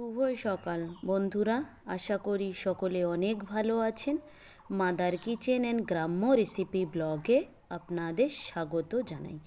শুভ সকাল, বন্ধুরা। আশা করি সকলে অনেক ভালো আছেন। মাদার কিচেন অ্যান্ড গ্রাম্য রেসিপি ব্লগে আপনাদের স্বাগত জানাই।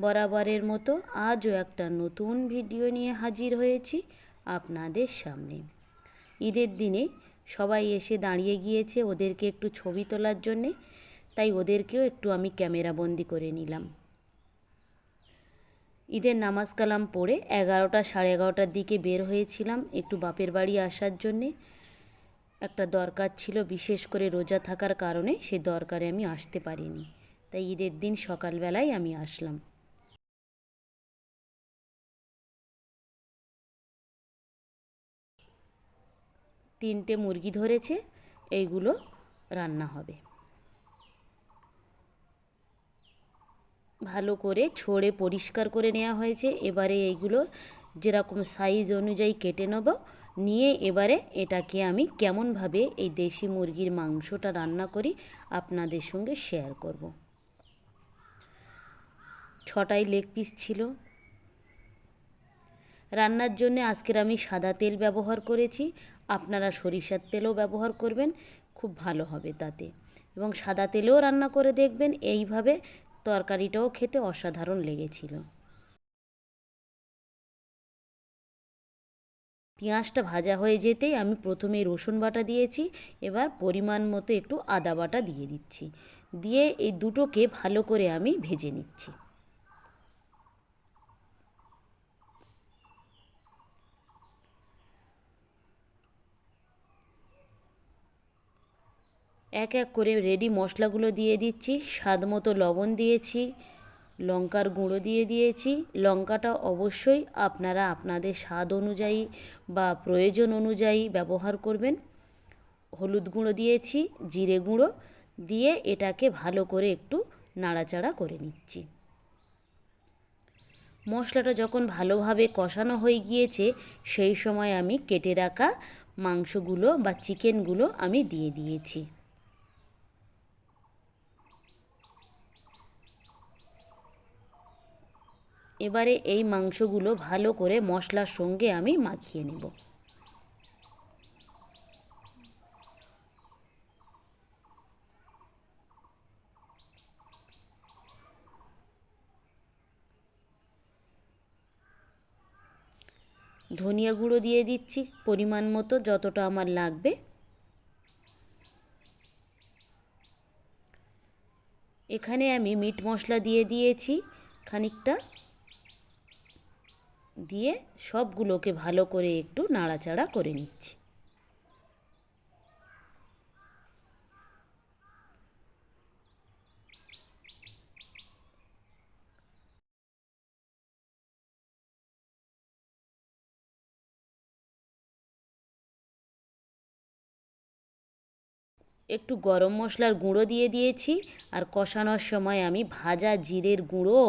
বরাবরের মতো আজও একটা নতুন ভিডিও নিয়ে হাজির হয়েছি আপনাদের সামনে। ঈদের দিনে সবাই এসে দাঁড়িয়ে গিয়েছে ওদেরকে একটু ছবি তোলার জন্যে, তাই ওদেরকেও একটু আমি ক্যামেরাবন্দি করে নিলাম। ঈদের নামাজ কালাম পড়ে এগারোটা সাড়ে এগারোটার দিকে বের হয়েছিলাম একটু বাপের বাড়ি আসার জন্যে। একটা দরকার ছিল, বিশেষ করে রোজা থাকার কারণে সে দরকারে আমি আসতে পারিনি। তাই ঈদের দিন সকালবেলায় আমি আসলাম। তিনটে মুরগি ধরেছে, এইগুলো রান্না হবে। ভালো করে ছড়ে পরিষ্কার করে নেওয়া হয়েছে। এবারে এইগুলো যেরকম সাইজ অনুযায়ী কেটে নেব, নিয়ে এবারে এটাকে আমি কেমনভাবে এই দেশি মুরগির মাংসটা রান্না করি আপনাদের সঙ্গে শেয়ার করব। ছটাই লেগ পিস ছিল। রান্নার জন্য আজকের আমি সাদা তেল ব্যবহার করেছি। আপনারা সরিষার তেলও ব্যবহার করবেন, খুব ভালো হবে তাতে। এবং সাদা তেলেও রান্না করে দেখবেন। এইভাবে তরকারিটাও খেতে অসাধারণ লেগেছিল। পেঁয়াজটা ভাজা হয়ে যেতেই আমি প্রথমে রসুন বাটা দিয়েছি, এবার পরিমাণ মতো একটু আদা বাটা দিয়ে দিচ্ছি। দিয়ে এই দুটোকে ভালো করে আমি ভেজে নিচ্ছি। এক এক করে রেডি মশলাগুলো দিয়ে দিচ্ছি, স্বাদ মতো লবণ দিয়েছি, লঙ্কার গুঁড়ো দিয়ে দিয়েছি। লঙ্কাটা অবশ্যই আপনারা আপনাদের স্বাদ অনুযায়ী বা প্রয়োজন অনুযায়ী ব্যবহার করবেন। হলুদ গুঁড়ো দিয়েছি, জিরে গুঁড়ো দিয়ে এটাকে ভালো করে একটু নাড়াচাড়া করে নিচ্ছি। মশলাটা যখন ভালোভাবে কষানো হয়ে গিয়েছে, সেই সময় আমি কেটে রাখা মাংসগুলো বা চিকেনগুলো আমি দিয়ে দিয়েছি। এবারে এই মাংসগুলো ভালো করে মশলার সঙ্গে আমি মাখিয়ে নেব। ধনিয়া গুঁড়ো দিয়ে দিচ্ছি পরিমাণ মতো যতটা আমার লাগবে। এখানে আমি মিট মশলা দিয়ে দিয়েছি খানিকটা। দিয়ে সবগুলোকে ভালো করে একটু নাড়াচাড়া করে নিচ্ছি। একটু গরম মশলার গুঁড়ো দিয়ে দিয়েছি আর কষানোর সময় আমি ভাজা জিরের গুঁড়ো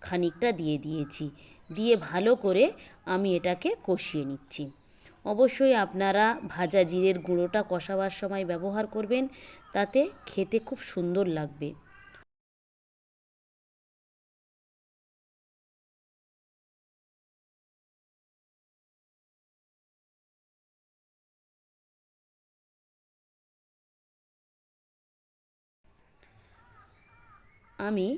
খানিকটা দিয়ে দিয়েছি। দিয়ে ভালো করে আমি এটাকে কষিয়ে নিচ্ছি। অবশ্যই আপনারা ভাজা জিরের গুঁড়োটা কষাবার সময় ব্যবহার করবেন, তাতে খেতে খুব সুন্দর লাগবে। আমি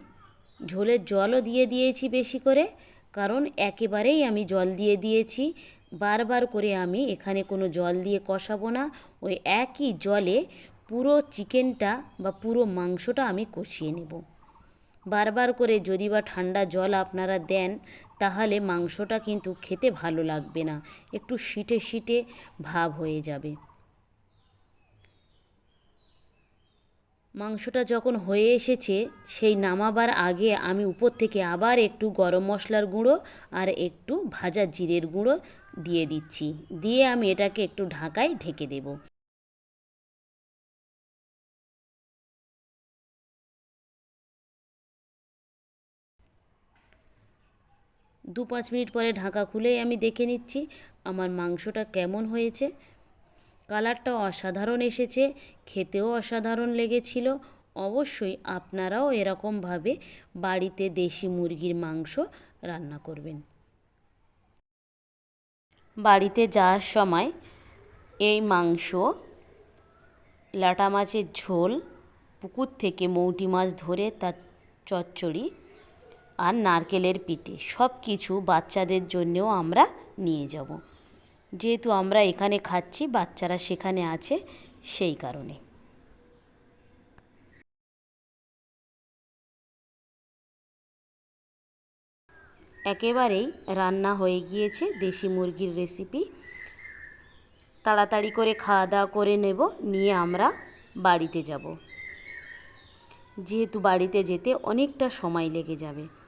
ঝোলের জলও দিয়ে দিয়েছি বেশি করে কারণ একেবারেই আমি জল দিয়ে দিয়েছি। বারবার করে আমি এখানে কোনো জল দিয়ে কষাবো না। ওই একই জলে পুরো চিকেনটা বা পুরো মাংসটা আমি কষিয়ে নেব। বারবার করে যদি বা ঠান্ডা জল আপনারা দেন, তাহলে মাংসটা কিন্তু খেতে ভালো লাগবে না। একটু শিটে শিটে ভাব হয়ে যাবে। মাংসটা যখন হয়ে এসেছে, সেই নামাবার আগে আমি উপর থেকে আবার একটু গরম মশলার গুঁড়ো আর একটু ভাজা জিরের গুঁড়ো দিয়ে দিচ্ছি। দিয়ে আমি এটাকে একটু ঢাকায় ঢেকে দেব। দু পাঁচ মিনিট পরে ঢাকা খুলেই আমি দেখে নিচ্ছি আমার মাংসটা কেমন হয়েছে। কালারটা অসাধারণ এসেছে, খেতেও অসাধারণ লেগেছিল। অবশ্যই আপনারাও এরকমভাবে বাড়িতে দেশি মুরগির মাংস রান্না করবেন। বাড়িতে যাওয়ার সময় এই মাংস লাটা মাছের ঝোল, পুকুর থেকে মৌটি মাছ ধরে তার চচ্চড়ি আর নারকেলের পিঠে সব কিছু বাচ্চাদের জন্যেও আমরা নিয়ে যাব। যেহেতু আমরা এখানে খাচ্ছি, বাচ্চারা সেখানে আছে, সেই কারণে। একেবারেই রান্না হয়ে গিয়েছে দেশি মুরগির রেসিপি তাড়াতাড়ি করে খাওয়া দাওয়া করে নেব, নিয়ে আমরা বাড়িতে যাব। যেহেতু বাড়িতে যেতে অনেকটা সময় লেগে যাবে।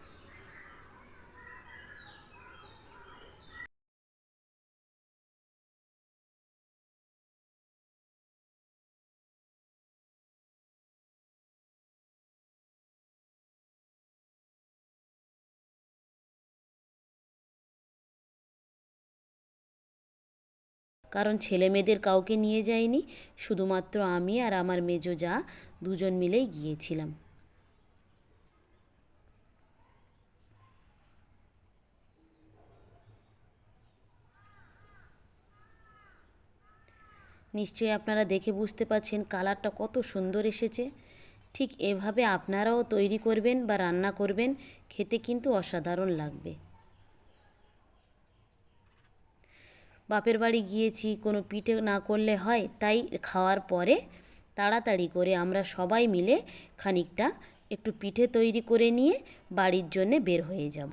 কারণ ছেলে মেয়েদের কাউকে নিয়ে যাইনি শুধুমাত্র আমি আর আমার মেজো যা দুজন মিলেই গিয়েছিলাম। নিশ্চয়ই আপনারা দেখে বুঝতে পারছেন কালারটা কত সুন্দর এসেছে। ঠিক এভাবে আপনারাও তৈরি করবেন বা রান্না করবেন, খেতে কিন্তু অসাধারণ লাগবে। বাপের বাড়ি গিয়েছি, কোনো পিঠে না করলে হয়, তাই খাওয়ার পরে তাড়াতাড়ি করে আমরা সবাই মিলে খানিকটা একটু পিঠে তৈরি করে নিয়ে বাড়ির জন্যে বের হয়ে যাব।